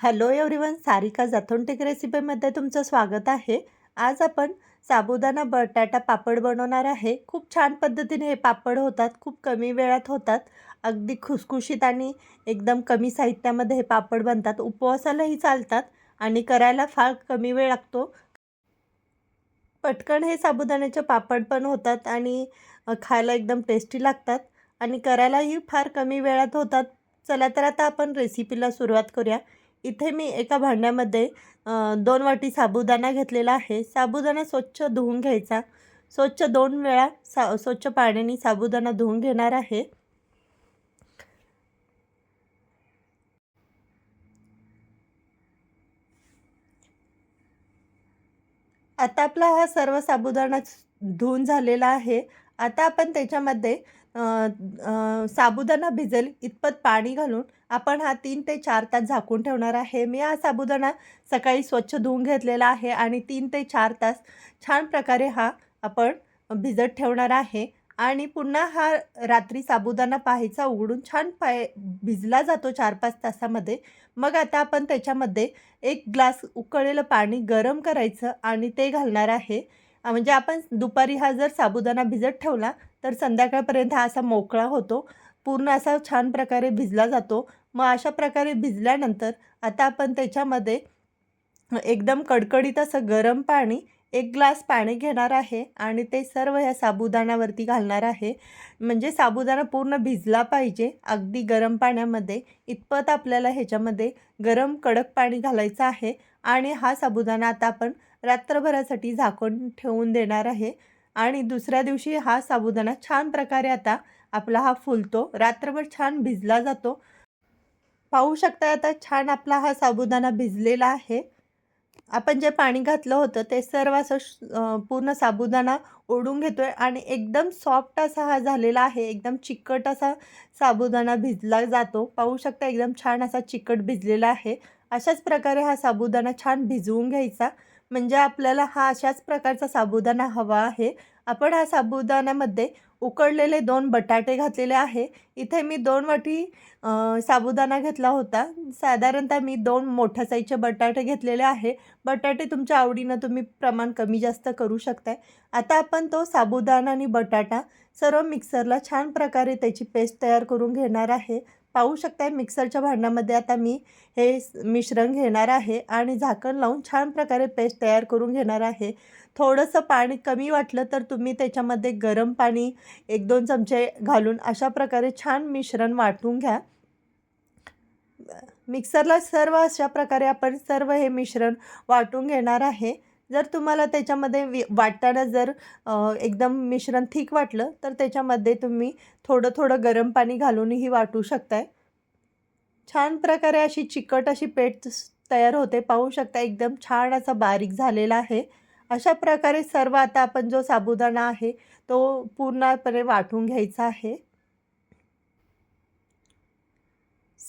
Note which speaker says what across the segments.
Speaker 1: Hello everyone Sarika जाथोंटिक रेसिपीमध्ये तुमचं स्वागत आहे. आज आपण साबुदाणा बटाटा पापड बनवणार आहे. खूप छान पद्धतीने हे पापड होतात खूप कमी वेळात होतात. अगदी खुसखुशीत आणि एकदम कमी साहित्यामध्ये हे पापड बनतात. उपवासालाही चालतात आणि करायला फार कमी वेळ लागतो. पटकन हे साबुदाण्याचे पापड पण होतात आणि खायला एकदम टेस्टी लागतात आणि करायलाही फार कमी वेळात होतात. चला तर आता आपण रेसिपीला सुरुवात करूया. इथे मी एका भांड्यामध्ये दोन वाटी साबुदाणा घेतलेला आहे. साबुदाणा स्वच्छ धुवून घ्यायचा. स्वच्छ दोन वेळा सा स्वच्छ पाण्याने साबुदाणा धुवून घेणार आहे. आता आपला हा सर्व साबुदाणा धुवून झालेला आहे. आता आपण त्याच्यामध्ये साबुदाणा भिजेल इतपत पाणी घालून आपण हा तीन ते चार तास झाकून ठेवणार आहे. मी हा साबुदाणा सकाळी स्वच्छ धुवून घेतलेला आहे आणि तीन ते चार तास छान प्रकारे हा आपण भिजत ठेवणार आहे. आणि पुन्हा हा रात्री साबुदाणा पाहायचा उघडून छान पाय भिजला जातो चार पाच तासामध्ये. मग आता आपण त्याच्यामध्ये एक ग्लास उकळलेलं पाणी गरम करायचं आणि ते घालणार आहे. म्हणजे आपण दुपारी हा जर साबुदाणा भिजत ठेवला तर संध्याकाळपर्यंत हा असा मोकळा होतो. पूर्ण असा छान प्रकारे भिजला जातो. मग अशा प्रकारे भिजल्यानंतर आता आपण त्याच्यामध्ये एकदम कडकडीत असं गरम पाणी एक ग्लास पाणी घेणार आहे आणि ते सर्व ह्या साबुदाण्यावरती घालणार आहे. म्हणजे साबुदाणा पूर्ण भिजला पाहिजे. अगदी गरम पाण्यामध्ये. इतपत आपल्याला ह्याच्यामध्ये गरम कडक पाणी घालायचं आहे. आणि हा साबुदाणा आता आपण रात्रभरासाठी झाकून ठेवून देणार आहे. आणि दुसऱ्या दिवशी हा साबुदाणा छान प्रकारे आता आपला हा फुलतो. रात्रभर छान भिजला जातो. पाहू शकता आता छान आपला हा साबुदाणा भिजलेला आहे. आपण जे पाणी घातलं होतं ते सर्व असं पूर्ण साबुदाणा ओढून घेतो आहे आणि एकदम सॉफ्ट असा हा झालेला आहे. एकदम चिकट असा साबुदाणा भिजला जातो. पाहू शकता एकदम छान असा चिकट भिजलेला आहे. अशाच प्रकारे हा साबुदाणा छान भिजवून घ्यायचा. म्हणजे आपल्याला हा अशाच प्रकारचा साबुदाणा हवा आहे. आपण हा साबुदाण्यामध्ये उकडलेले दोन बटाटे घातलेले आहे. इथे मी दोन वाटी साबुदाणा घेतला होता. साधारणतः मी दोन मोठ्या साईजचे बटाटे घेतलेले आहे. बटाटे तुमच्या आवडीनं तुम्ही प्रमाण कमी जास्त करू शकताय. आता आपण तो साबुदाणा आणि बटाटा सर्व मिक्सरला छान प्रकारे त्याची पेस्ट तयार करून घेणार आहे. पाहू शकताय. मिक्सरच्या भांड्यामध्ये आता मी हे मिश्रण घेणार आहे आणि झाकण लावून छान प्रकारे पेस्ट तयार करून घेणार आहे. थोडंसं पाणी कमी वाटलं तर तुम्ही त्याच्यामध्ये गरम पाणी एक दोन चमचे घालून अशा प्रकारे छान मिश्रण वाटून घ्या. मिक्सरला सर्व अशा प्रकारे आपण सर्व हे मिश्रण वाटून घेणार आहे. जर तुम्हाला त्याच्यामध्ये वि वाटताना जर एकदम मिश्रण थिक वाटलं तर त्याच्यामध्ये तुम्ही थोडं थोडं गरम पाणी घालूनही वाटू शकताय. छान प्रकारे अशी चिकट अशी पेट तयार होते. पाहू शकता एकदम छान असा बारीक झालेला आहे. अशा प्रकारे सर्व आता आपण जो साबुदाणा आहे तो पूर्णपणे वाटून घ्यायचा आहे.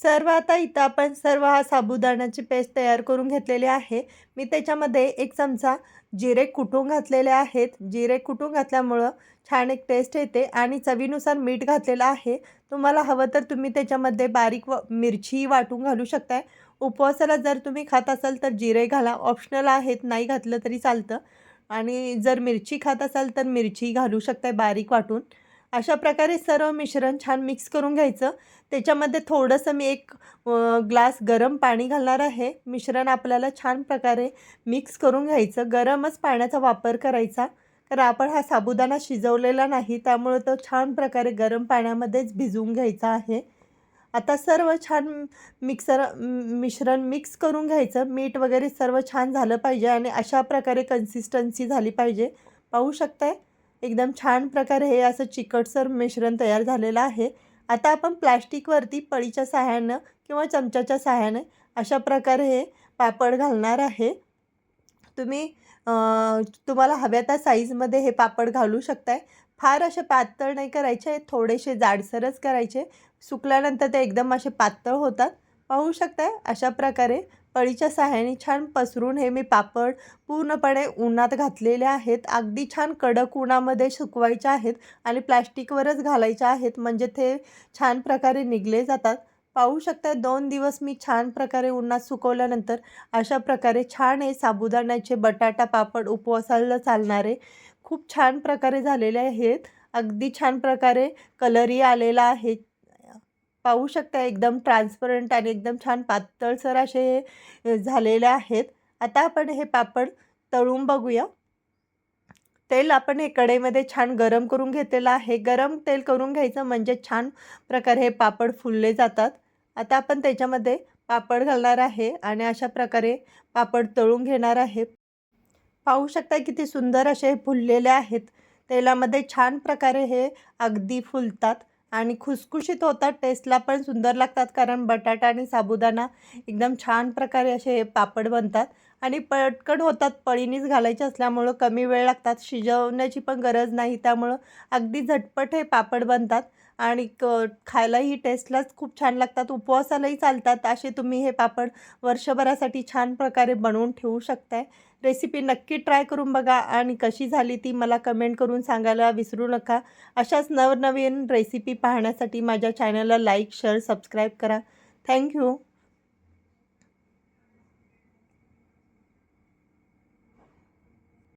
Speaker 1: सर्व आता इथं आपण सर्व हा साबुदाण्याची पेस्ट तयार करून घेतलेली आहे. मी त्याच्यामध्ये एक चमचा जिरे कुटून घातलेले आहेत? जिरे कुटून घातल्यामुळं छान एक टेस्ट येते आणि चवीनुसार मीठ घातलेलं आहे. तुम्हाला हवं तर तुम्ही त्याच्यामध्ये बारीक व मिरची वाटून घालू शकताय. उपवासाला जर तुम्ही खात असाल तर जिरे घाला. ऑप्शनल आहेत नाही घातलं तरी चालतं. आणि जर मिरची खात असाल तर मिरची घालू शकताय बारीक वाटून. अशा प्रकारे सर्व मिश्रण छान मिक्स करून घ्यायचं. त्याच्यामध्ये थोडंसं मी एक ग्लास गरम पाणी घालणार आहे. मिश्रण आपल्याला छान प्रकारे मिक्स करून घ्यायचं. गरमच पाण्याचा वापर करायचा. कारण आपण हा साबुदाणा शिजवलेला नाही त्यामुळे तो छान प्रकारे गरम पाण्यामध्येच भिजवून घ्यायचा आहे. आता सर्व छान मिक्सर मिश्रण मिक्स करून घ्यायचं. मीठ वगैरे सर्व छान झालं पाहिजे आणि अशा प्रकारे कन्सिस्टन्सी झाली पाहिजे. पाहू शकताय? एकदम छान प्रकारे हे असं चिकटसर मिश्रण तयार झालेलं आहे. आता आपण प्लॅस्टिकवरती पळीच्या सहाय्यानं किंवा चमच्याच्या सहाय्याने अशा प्रकारे हे पापड घालणार आहे. तुम्ही तुम्हाला हव्या त्या साईजमध्ये हे पापड घालू शकताय. फार असे पातळ नाही करायचे थोडेसे जाडसरच करायचे. सुकल्यानंतर ते एकदम असे पातळ होतात. पाहू शकताय अशा प्रकारे पळीच्या सहाय्याने छान पसरून हे मी पापड पूर्णपणे उन्हात घातलेले आहेत. अगदी छान कडक उन्हामध्ये सुकवायचे आहेत आणि प्लॅस्टिकवरच घालायचे आहेत. म्हणजे ते छान प्रकारे निघले जातात. पाहू शकता दोन दिवस मी छान प्रकारे उन्हात सुकवल्यानंतर अशा प्रकारे छान हे साबुदाण्याचे बटाटा पापड उपवासाला चालणारे खूप छान प्रकारे झालेले आहेत. अगदी छान प्रकारे कलरही आलेला आहे. पाहू शकता एकदम ट्रान्सपरंट आणि एकदम छान पातळसर असे हे झालेले आहेत. आता आपण हे पापड तळून बघूया. तेल आपण हे कढईमध्ये छान गरम करून घेतलेलं आहे. गरम तेल करून घ्यायचं म्हणजे छान प्रकारे हे पापड फुलले जातात. आता आपण त्याच्यामध्ये पापड घालणार आहे आणि अशा प्रकारे पापड तळून घेणार आहे. पाहू शकता किती सुंदर असे फुललेले आहेत. तेलामध्ये छान प्रकारे हे अगदी फुलतात. आणि खुसखुशीत होतात. टेस्टला पण सुंदर लागतात कारण बटाटा आणि साबुदाणा एकदम छान प्रकारे असे हे पापड बनतात. आणि पटकन होतात. पळीनीच घालायचे असल्यामुळं कमी वेळ लागतात. शिजवण्याची पण गरज नाही. त्यामुळं अगदी झटपट हे पापड बनतात. आणि क खायलाही टेस्टलाच खूप छान लागतात. उपवासालाही चालतात. असे तुम्ही हे पापड वर्षभरासाठी छान प्रकारे बनवून ठेवू शकताय. रेसिपी नक्की ट्राय करून बघा आणि कशी झाली ती मला कमेंट करून सांगायला विसरू नका. अशाच नवनवीन रेसिपी पाहण्यासाठी माझ्या चॅनलला लाईक शेअर सबस्क्राईब करा. Thank you